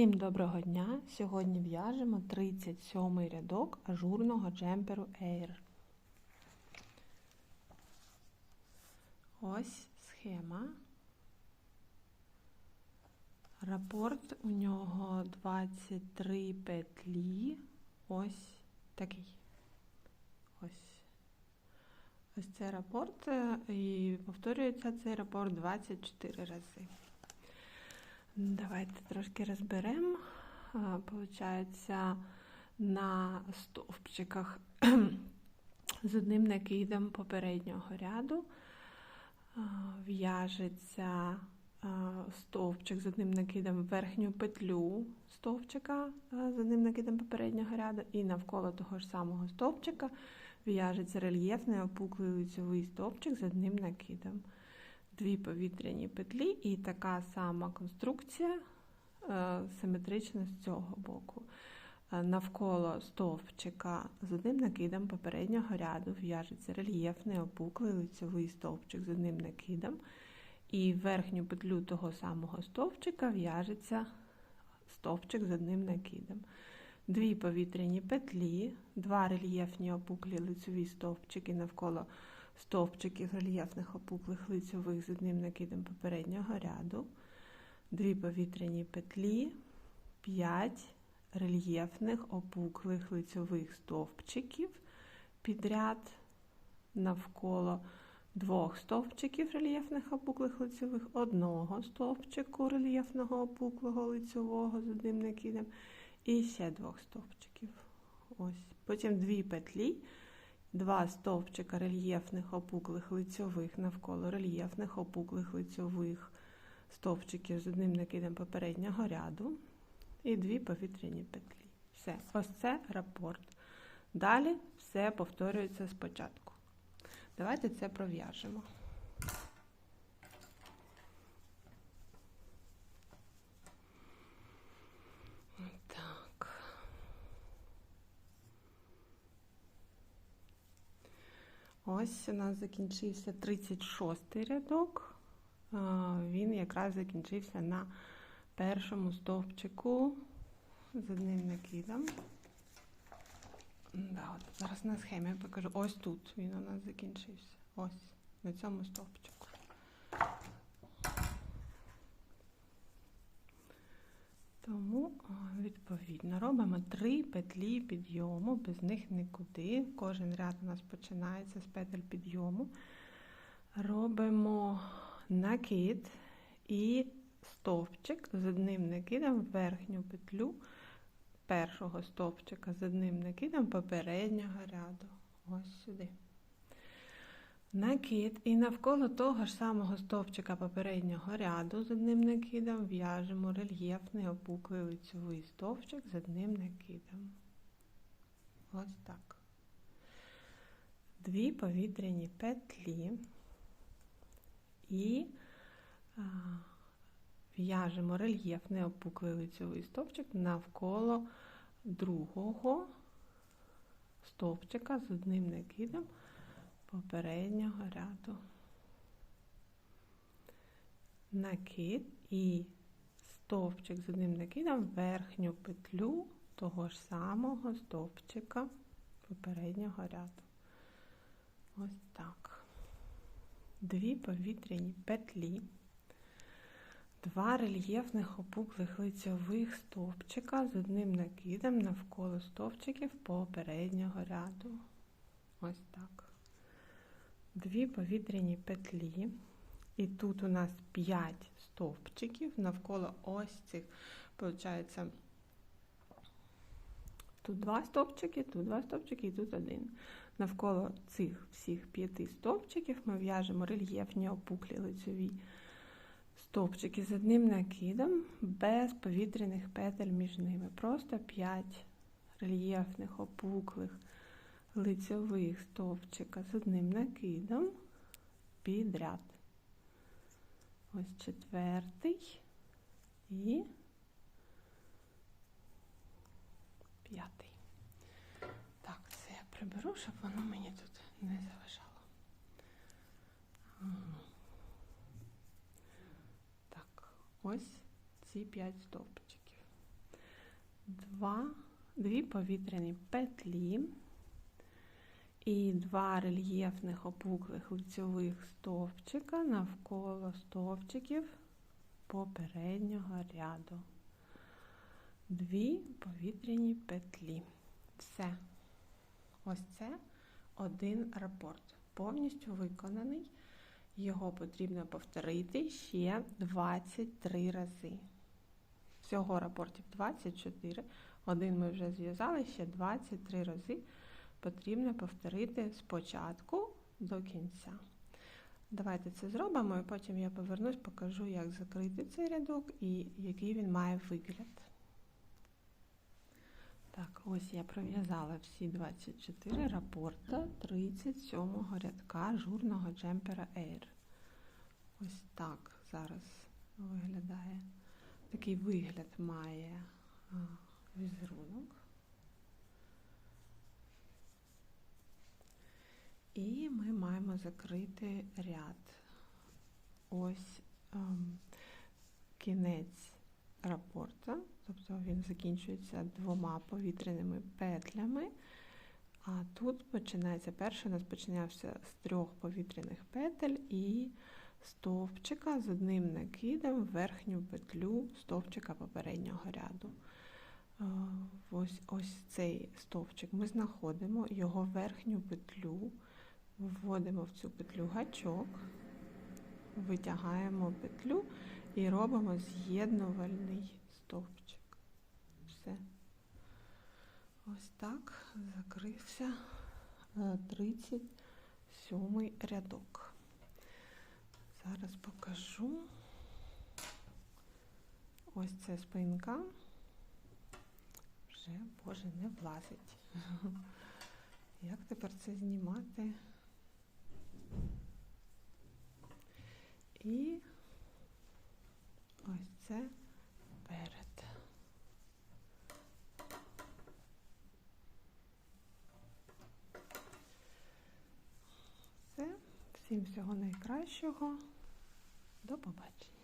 Всім доброго дня! Сьогодні в'яжемо 37 рядок ажурного джемперу Air. Ось схема. Рапорт у нього 23 петлі. Ось такий. Ось. Ось цей рапорт. е, І повторюється цей рапорт 24 рази. Давайте трошки розберемо. Получається, на стовпчиках з одним накидом попереднього ряду в'яжеться стовпчик з одним накидом в верхню петлю стовпчика з одним накидом попереднього ряду, і навколо того ж самого стовпчика в'яжеться рельєфний опуклий лицьовий стовпчик з одним накидом дві повітряні петлі і така сама конструкція е, симетрична з цього боку. Е, Навколо стовпчика з одним накидом попереднього ряду в'яжеться рельєфний опуклий лицьовий стовпчик з одним накидом, і в верхню петлю того самого стовпчика в'яжеться стовпчик з одним накидом. Дві повітряні петлі, два рельєфні опуклі лицьові стовпчики навколо стовпчиків рельєфних опуклих лицьових з одним накидом попереднього ряду, дві повітряні петлі, 5 рельєфних опуклих лицьових стовпчиків підряд навколо двох стовпчиків рельєфних опуклих лицьових, одного стовпчику рельєфного опуклого лицьового з одним накидом і ще двох стовпчиків. Ось. Потім дві петлі два стовпчика рельєфних опуклих лицьових навколо рельєфних опуклих лицьових стовпчиків з одним накидом попереднього ряду і дві повітряні петлі. Все, ось це рапорт. Далі все повторюється спочатку. Давайте це пров'яжемо. Ось у нас закінчився 36 рядок. Він якраз закінчився на першому стовпчику з одним накидом. Да, от зараз на схемі я покажу. Ось тут він у нас закінчився. Ось на цьому стовпчику. Тому, а, відповідно, робимо три петлі підйому, без них нікуди. Кожен ряд у нас починається з петель підйому. Робимо накид і стовпчик з одним накидом в верхню петлю першого стовпчика з одним накидом попереднього ряду. Ось сюди. Накид і навколо того ж самого стовпчика попереднього ряду з одним накидом в'яжемо рельєфний опуклий лицьовий стовпчик з одним накидом. Ось так. Дві повітряні петлі і в'яжемо рельєфний опуклий лицьовий стовпчик навколо другого стовпчика з одним накидом попереднього ряду. Накид і стовпчик з одним накидом в верхню петлю того ж самого стовпчика попереднього ряду. Ось так. Дві повітряні петлі, два рельєфних опуклих лицьових стовпчика з одним накидом навколо стовпчиків попереднього ряду. Ось так дві повітряні петлі, і тут у нас 5 стовпчиків навколо ось цих, виходить, тут два стовпчики, тут два стовпчики і тут один. Навколо цих всіх п'яти стовпчиків ми в'яжемо рельєфні опуклі лицьові стовпчики з одним накидом, без повітряних петель між ними. Просто 5 рельєфних опуклих лицьових стовпчика з одним накидом підряд. Ось четвертий і п'ятий. Так, це я приберу, щоб воно мені тут не заважало. Так, ось ці п'ять стовпчиків. два, дві повітряні петлі і два рельєфних опуклих лицьових стовпчика навколо стовпчиків попереднього ряду. Дві повітряні петлі. Все. Ось це один рапорт. Повністю виконаний. Його потрібно повторити ще 23 рази. Всього рапортів 24. Один ми вже зв'язали, ще 23 рази потрібно повторити спочатку до кінця. Давайте це зробимо, і потім я повернусь, покажу, як закрити цей рядок і який він має вигляд. Так, ось я пров'язала всі 24 рапорта 37-го рядка журного джемпера Air. Ось так зараз виглядає. Такий вигляд має візерунок. І ми маємо закрити ряд. Ось ем, кінець рапорта, тобто він закінчується двома повітряними петлями. А тут починається перший у нас починався з трьох повітряних петель і стовпчика з одним накидом в верхню петлю стовпчика попереднього ряду. Е, Ось ось цей стовпчик ми знаходимо його верхню петлю, вводимо в цю петлю гачок, витягаємо петлю і робимо з'єднувальний стовпчик. Все. Ось так закрився 37 рядок. Зараз покажу. Ось це спинка. Вже, боже, не влазить. Як тепер це знімати? І ось це перед. Все. Всім всього найкращого. До побачення.